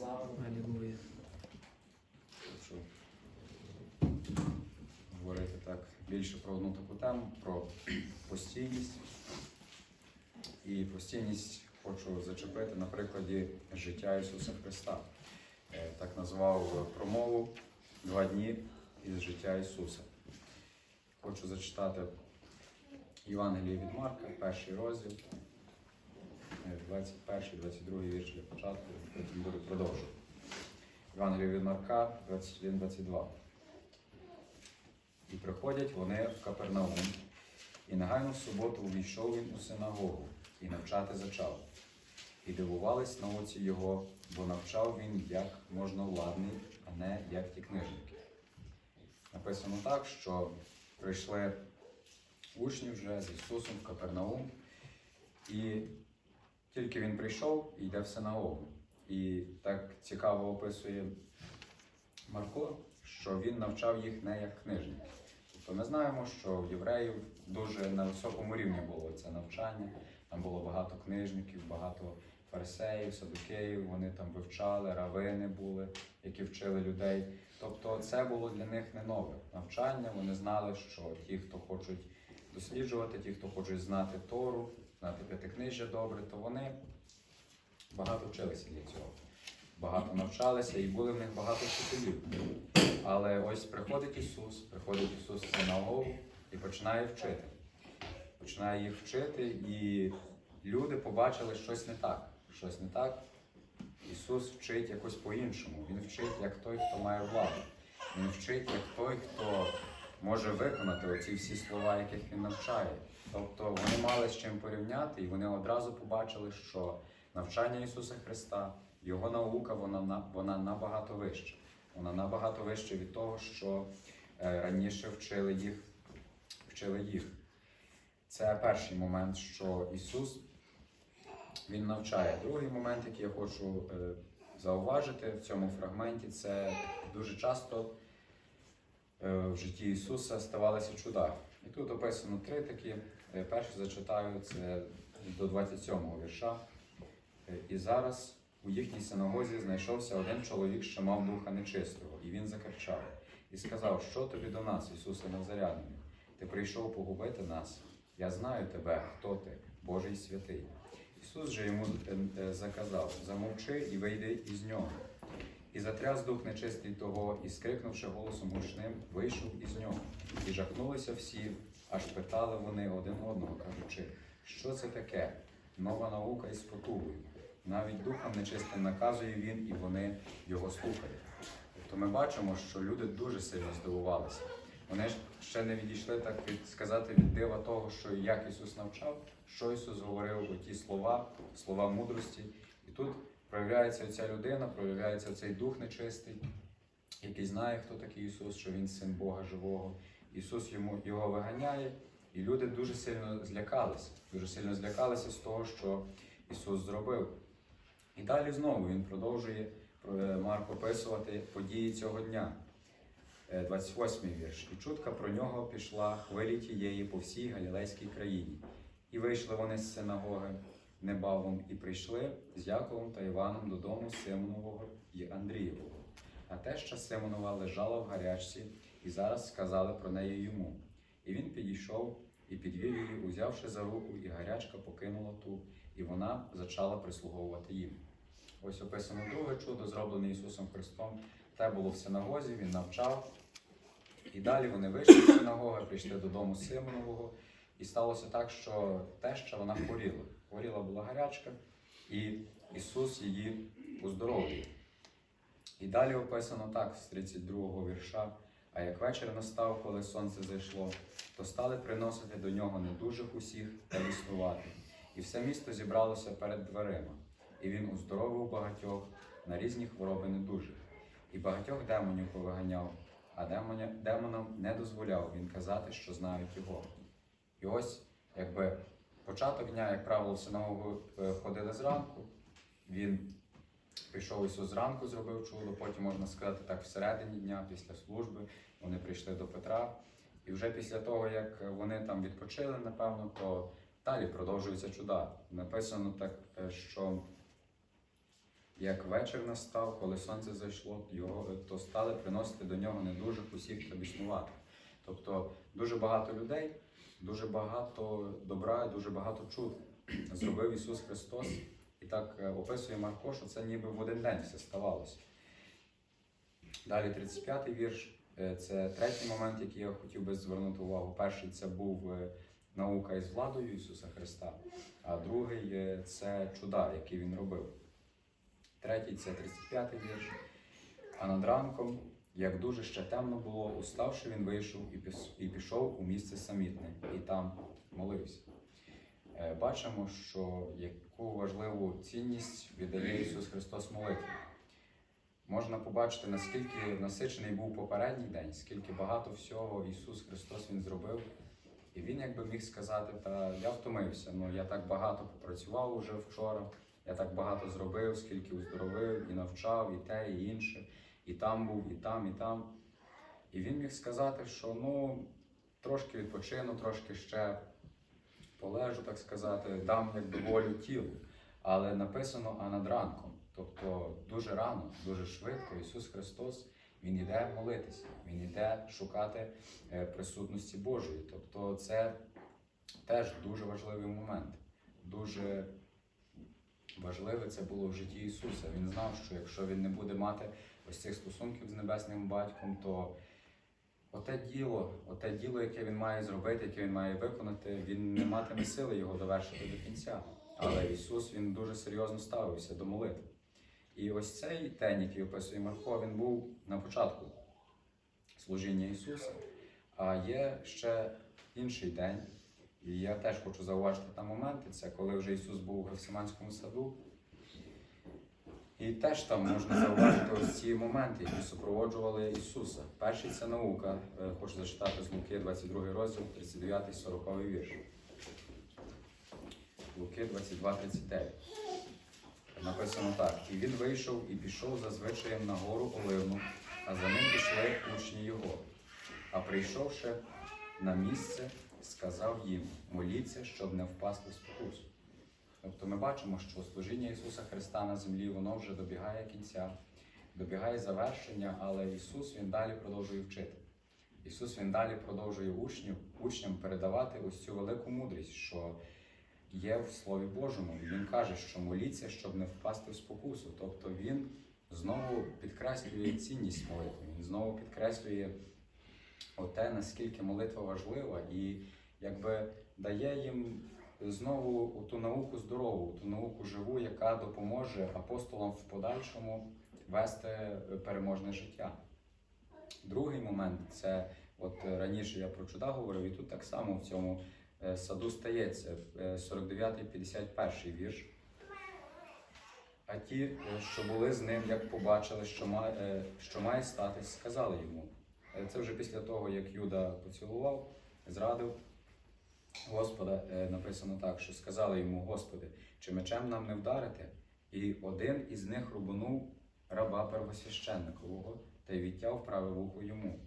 Слава Алілуя. Хочу говорити так більше про одну таку тему, про постійність. І постійність хочу зачепити на прикладі життя Ісуса Христа. Е, Так назвав промову Два дні із життя Ісуса. Хочу зачитати Євангеліє від Марка, перший розділ, е, 21, 22 вірш для початку, потім буду від Марка 21-22. І приходять вони в Капернаум, і негайно в суботу увійшов він у синагогу і навчати зачав. І дивувались науці його, бо навчав він як можновладний, а не як ті книжники. Написано так, що прийшли учні вже з Ісусом в Капернаум, і тільки він прийшов і йде в синагогу. І так цікаво описує Марко, що він навчав їх не як книжники. Тобто ми знаємо, що в євреїв дуже на високому рівні було це навчання. Там було багато книжників, багато фарисеїв, садукеїв, вони там вивчали, равини були, які вчили людей. Тобто це було для них не нове навчання. Вони знали, що ті, хто хочуть досліджувати, ті, хто хочуть знати Тору, знати п'ятикнижжя добре, то вони багато вчилися для цього. Багато навчалися і були в них багато вчителів. Але ось приходить Ісус, приходить Ісус в синагогу і починає вчити. Починає їх вчити, і люди побачили щось не так. Щось не так. Ісус вчить якось по-іншому. Він вчить як той, хто має владу. Він вчить як той, хто може виконати оці всі слова, яких він навчає. Тобто вони мали з чим порівняти, і вони одразу побачили, що навчання Ісуса Христа, Його наука, вона, вона набагато вища. Вона набагато вища від того, що е, раніше вчили їх, вчили їх. Це перший момент, що Ісус Він навчає. Другий момент, який я хочу е, зауважити в цьому фрагменті, це дуже часто е, в житті Ісуса ставалися чуда. І тут описано три такі. Перший зачитаю це до 27-го вірша. Е, І зараз у їхній синагозі знайшовся один чоловік, що мав духа нечистого, і він закричав і сказав: Що тобі до нас, Ісусе Назарянин? Ти прийшов погубити нас. Я знаю тебе, хто ти, Божий святий. Ісус же йому е, е, заказав: замовчи і вийди із нього. І затряс дух нечистий того, і, скрикнувши голосом гучним, вийшов із нього. І жахнулися всі, аж питали вони один одного, кажучи, що це таке? Нова наука із потугою. Навіть духом нечистим наказує він, і вони його слухають. Тобто ми бачимо, що люди дуже сильно здивувалися. Вони ж ще не відійшли так від сказати від дива того, що як Ісус навчав, що Ісус говорив, оті слова, слова мудрості. І тут проявляється ця людина, проявляється цей дух нечистий, який знає, хто такий Ісус, що Він син Бога живого. Ісус йому його виганяє, і люди дуже сильно злякалися, дуже сильно злякалися з того, що Ісус зробив. І далі знову він продовжує е, Марк описувати події цього дня. Е, 28 вірш. І чутка про нього пішла хвилі тієї по всій Галілейській країні. І вийшли вони з синагоги небавом і прийшли з Яковом та Іваном додому Симонового і Андрієвого. А теща Симонова лежала в гарячці, і зараз сказали про неї йому. І він підійшов і підвів її, узявши за руку, і гарячка покинула ту, і вона зачала прислуговувати їм. Ось описано друге чудо, зроблене Ісусом Христом. Те було в синагозі, він навчав. І далі вони вийшли з синагоги, прийшли додому Симонового. І сталося так, що теща вона хворіла. Хворіла була гарячка, і Ісус її уздоровлює. І далі описано так, з 32-го вірша. А як вечір настав, коли сонце зайшло, то стали приносити до нього недужих усіх та віснувати. І все місто зібралося перед дверима. І він уздоровив багатьох на різні хвороби недужих. І багатьох демонів повиганяв, а демоня, демонам не дозволяв він казати, що знають його. І ось, якби початок дня, як правило, в синагогу е, ходили зранку. Він прийшов Ісус зранку, зробив чудо, потім можна сказати так, всередині дня, після служби, вони прийшли до Петра. І вже після того, як вони там відпочили, напевно, то далі продовжуються чуда. Написано так, е, що Як вечір настав, коли сонце зайшло, його то стали приносити до нього недужих усіх, хто біснувати. Тобто дуже багато людей, дуже багато добра, дуже багато чуд зробив Ісус Христос. І так е, описує Марко, що це ніби в один день все ставалося. Далі 35-й вірш. Е, Це третій момент, який я хотів би звернути увагу. Перший це був е, наука із владою Ісуса Христа, а другий це чуда, які він робив. Третій це 35-й вірш. А над ранком, як дуже ще темно було, уставши, він вийшов і пішов у місце самітне, і там молився. Е, Бачимо, що яку важливу цінність віддає Ісус Христос молитві. Можна побачити, наскільки насичений був попередній день, скільки багато всього Ісус Христос Він зробив. І Він якби міг сказати, та я втомився, ну я так багато попрацював уже вчора, я так багато зробив, скільки уздоровив і навчав, і те, і інше, і там був, і там, і там. І він міг сказати, що ну трошки відпочину, трошки ще полежу, так сказати, дам якби волю тілу. Але написано а над ранком. Тобто дуже рано, дуже швидко Ісус Христос Він іде молитися, Він іде шукати е, присутності Божої. Тобто це теж дуже важливий момент. Дуже важливе це було в житті Ісуса. Він знав, що якщо він не буде мати ось цих стосунків з небесним батьком, то оте діло, оте діло, яке він має зробити, яке він має виконати, він не матиме сили його довершити до кінця. Але Ісус він дуже серйозно ставився до молитви. І ось цей день, який описує Марко, він був на початку служіння Ісуса. А є ще інший день, і я теж хочу зауважити там моменти. Це коли вже Ісус був у Гефсиманському саду. І теж там можна зауважити ось ці моменти, які супроводжували Ісуса. Перший це наука. Е, Хочу зачитати з Луки, 22 розділ, 39, 40 вірш. Луки 22, 39. Написано так: і він вийшов і пішов за звичаєм на гору Оливну, а за ним пішли учні його. А прийшовши на місце, сказав їм: моліться, щоб не впасти в спокусу. Тобто ми бачимо, що служіння Ісуса Христа на землі воно вже добігає кінця, добігає завершення, але Ісус Він далі продовжує вчити. Ісус Він далі продовжує учнів, учням передавати ось цю велику мудрість, що є в Слові Божому. І Він каже, що моліться, щоб не впасти в спокусу. Тобто Він знову підкреслює цінність молитви, Він знову підкреслює те, наскільки молитва важлива, і якби дає їм знову ту науку здорову, ту науку живу, яка допоможе апостолам в подальшому вести переможне життя. Другий момент це от раніше я про чуда говорив, і тут так само в цьому е, саду стається е, 49-51 вірш. А ті, е, що були з ним, як побачили, що має, що має статись, сказали йому. Е, Це вже після того, як Юда поцілував, зрадив Господа, е, написано так, що сказали йому, Господи, чи мечем нам не вдарити? І один із них рубанув раба первосвященникового та й відтяв праве вухо йому.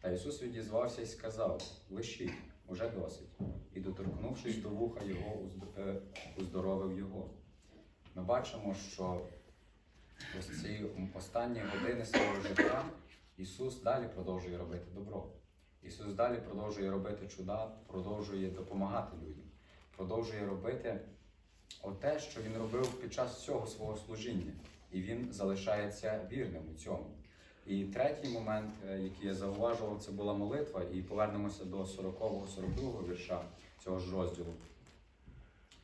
Та Ісус відізвався і сказав: Лишіть, уже досить. І доторкнувшись до вуха його, е, уздоровив його. Ми бачимо, що ось ці останні години свого життя Ісус далі продовжує робити добро. Ісус далі продовжує робити чуда, продовжує допомагати людям, продовжує робити те, що Він робив під час всього свого служіння. І Він залишається вірним у цьому. І третій момент, е, який я зауважував, це була молитва, і повернемося до 40-42 вірша цього ж розділу.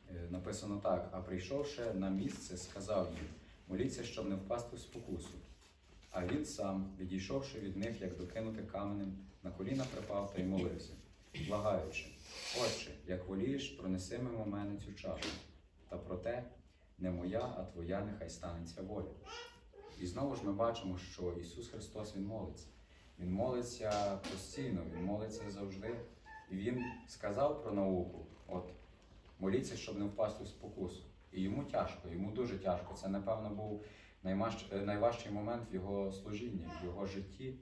Е, Написано так: а прийшовши на місце, сказав їм: моліться, щоб не впасти в спокусу. А сам, відійшовши від них, як докинути каменем, на коліна припав та й молився, благаючи, Отче, як волієш, пронеси мимо мене цю чашу, та проте не моя, а твоя нехай станеться воля. І знову ж ми бачимо, що Ісус Христос Він молиться. Він молиться постійно, Він молиться завжди. І Він сказав про науку: от моліться, щоб не впасти в спокусу. І йому тяжко, йому дуже тяжко. Це, напевно, був найважчий момент в його служінні, в його житті.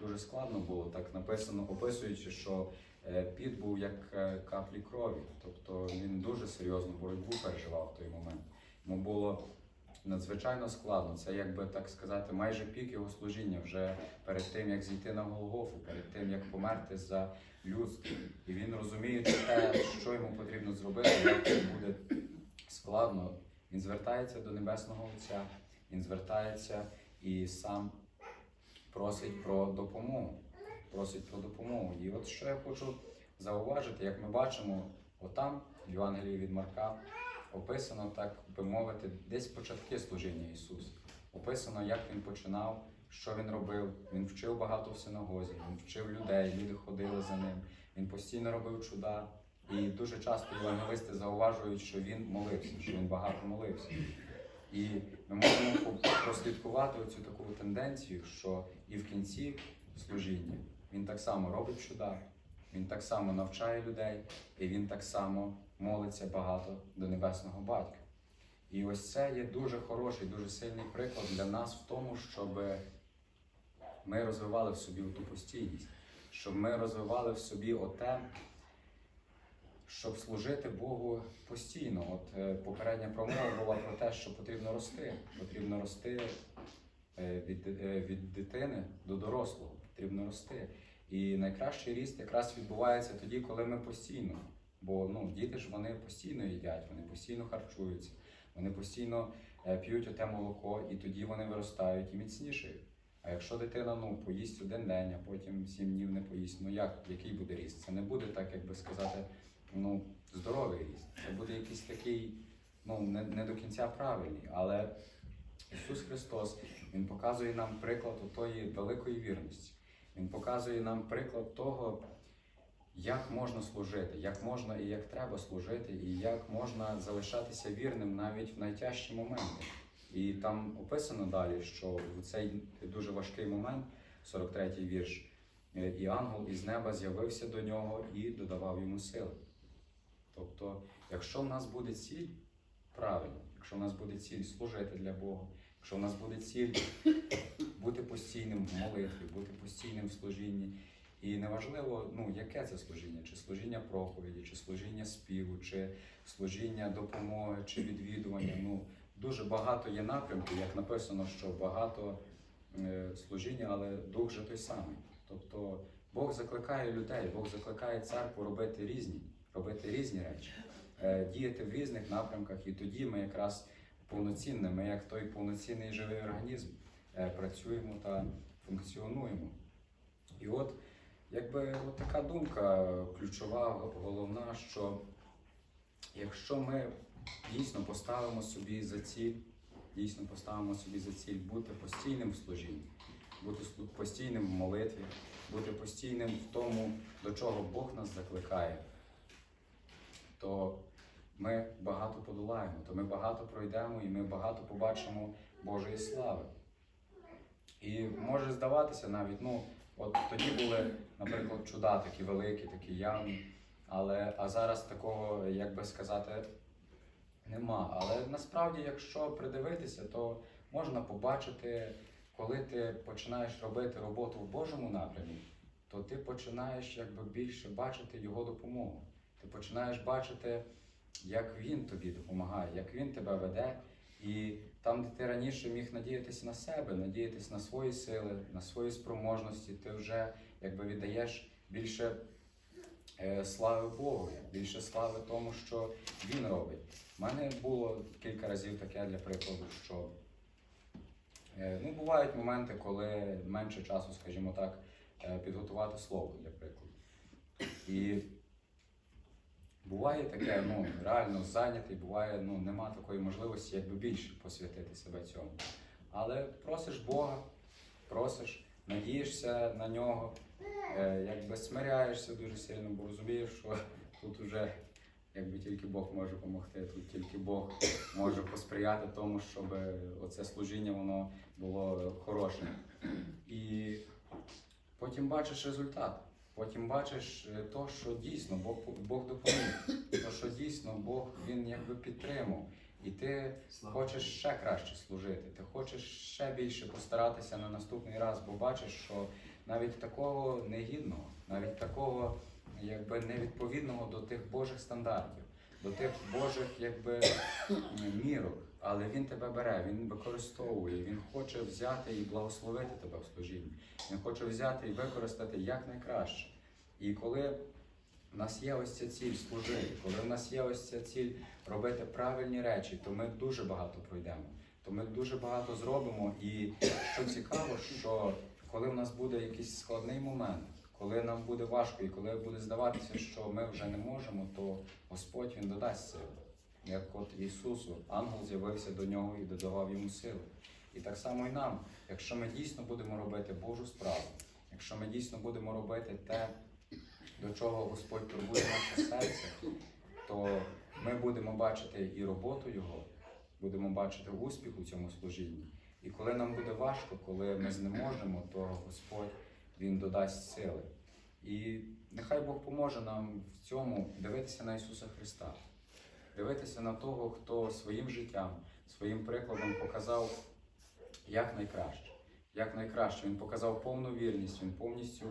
Дуже складно було так написано, описуючи, що е, піт був як е, каплі крові. Тобто він дуже серйозну боротьбу переживав в той момент. Йому було надзвичайно складно. Це, якби так сказати, майже пік його служіння вже перед тим, як зійти на Голгофу, перед тим, як померти за людство. І він розуміє те, що йому потрібно зробити, як це буде складно. Він звертається до Небесного Отця, він звертається і сам просить про допомогу. Просить про допомогу. І от що я хочу зауважити, як ми бачимо, отам в Євангелії від Марка описано, так би мовити, десь початки служіння Ісуса. Описано, як він починав, що він робив. Він вчив багато в синагозі, він вчив людей, люди ходили за ним. Він постійно робив чуда. І дуже часто євангелисти зауважують, що він молився, що він багато молився. І ми можемо прослідкувати оцю таку тенденцію, що і в кінці служіння він так само робить чуда, він так само навчає людей, і він так само молиться багато до небесного батька. І ось це є дуже хороший, дуже сильний приклад для нас в тому, щоб ми розвивали в собі ту постійність, щоб ми розвивали в собі оте, щоб служити Богу постійно. От е, попередня промова була про те, що потрібно рости. Потрібно рости е, від, е, від дитини до дорослого. Потрібно рости. І найкращий ріст якраз відбувається тоді, коли ми постійно. Бо ну, діти ж вони постійно їдять, вони постійно харчуються, вони постійно п'ють оте молоко, і тоді вони виростають і міцнішають. А якщо дитина ну, поїсть один день, а потім сім днів не поїсть, ну як, який буде ріст? Це не буде так, як би сказати, ну, здоровий ріст. Це буде якийсь такий, ну, не, не до кінця правильний. Але Ісус Христос Він показує нам приклад тої великої вірності. Він показує нам приклад того, як можна служити, як можна і як треба служити, і як можна залишатися вірним навіть в найтяжчі моменти. І там описано далі, що в цей дуже важкий момент, 43-й вірш, е, і ангел із неба з'явився до нього і додавав йому сили. Тобто, якщо в нас буде ціль правильно, якщо в нас буде ціль служити для Бога, якщо в нас буде ціль бути постійним в молитві, бути постійним в служінні. І неважливо, ну, яке це служіння, чи служіння проповіді, чи служіння співу, чи служіння допомоги, чи відвідування. Ну, дуже багато є напрямків, як написано, що багато е, служіння, але дух же той самий. Тобто Бог закликає людей, Бог закликає церкву робити різні, робити різні речі, е, діяти в різних напрямках, і тоді ми якраз повноцінні, ми як той повноцінний живий організм е, працюємо та функціонуємо. І от якби от така думка ключова, головна, що якщо ми дійсно поставимо собі за ціль, дійсно поставимо собі за ціль бути постійним в служінні, бути постійним в молитві, бути постійним в тому, до чого Бог нас закликає, то ми багато подолаємо, то ми багато пройдемо і ми багато побачимо Божої слави. І може здаватися навіть, ну, от тоді були, наприклад, чуда такі великі, такі явні, але а зараз такого, як би сказати, нема. Але насправді, якщо придивитися, то можна побачити, коли ти починаєш робити роботу в Божому напрямі, то ти починаєш якби більше бачити його допомогу. Ти починаєш бачити, як він тобі допомагає, як він тебе веде. І там, де ти раніше міг надіятися на себе, надіятися на свої сили, на свої спроможності, ти вже якби віддаєш більше е, слави Богу, більше слави тому, що Він робить. У мене було кілька разів таке для прикладу, що е, ну, бувають моменти, коли менше часу, скажімо так, е, підготувати слово для прикладу. І буває таке, ну, реально зайнятий, буває, ну, нема такої можливості, якби більше посвятити себе цьому. Але просиш Бога, просиш, надієшся на нього, е, якби смиряєшся дуже сильно, бо розумієш, що тут уже якби тільки Бог може допомогти, тут тільки Бог може посприяти тому, щоб оце служіння воно було хорошим. І потім бачиш результат. Потім бачиш е, то, що дійсно Бог, Бог допоміг, то, що дійсно Бог він якби підтримав. І ти хочеш ще краще служити, ти хочеш ще більше постаратися на наступний раз, бо бачиш, що навіть такого негідного, навіть такого якби невідповідного до тих Божих стандартів, до тих Божих якби мірок, але Він тебе бере, Він використовує, Він хоче взяти і благословити тебе в служінні. Він хоче взяти і використати якнайкраще. І коли в нас є ось ця ціль служити, коли в нас є ось ця ціль робити правильні речі, то ми дуже багато пройдемо, то ми дуже багато зробимо. І що цікаво, що коли в нас буде якийсь складний момент, коли нам буде важко, і коли буде здаватися, що ми вже не можемо, то Господь Він додасть сили. Як от Ісусу, ангел з'явився до нього і додавав йому сили. І так само і нам, якщо ми дійсно будемо робити Божу справу, якщо ми дійсно будемо робити те, до чого Господь турбує наше серце, то ми будемо бачити і роботу Його, будемо бачити успіх у цьому служінні. І коли нам буде важко, коли ми знеможемо, то Господь Він додасть сили. І нехай Бог поможе нам в цьому дивитися на Ісуса Христа, дивитися на того, хто своїм життям, своїм прикладом показав як найкраще. Як найкраще. Він показав повну вірність, він повністю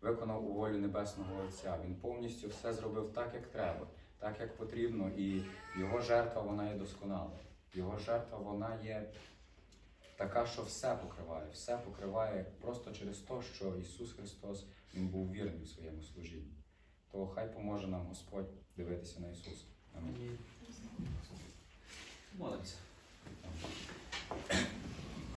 виконав у волю Небесного Отця. Він повністю все зробив так, як треба, так, як потрібно, і його жертва вона є досконала. Його жертва вона є така, що все покриває, все покриває просто через те, що Ісус Христос Він був вірний у своєму служінні. То хай поможе нам Господь дивитися на Ісуса. Амінь. Молимося.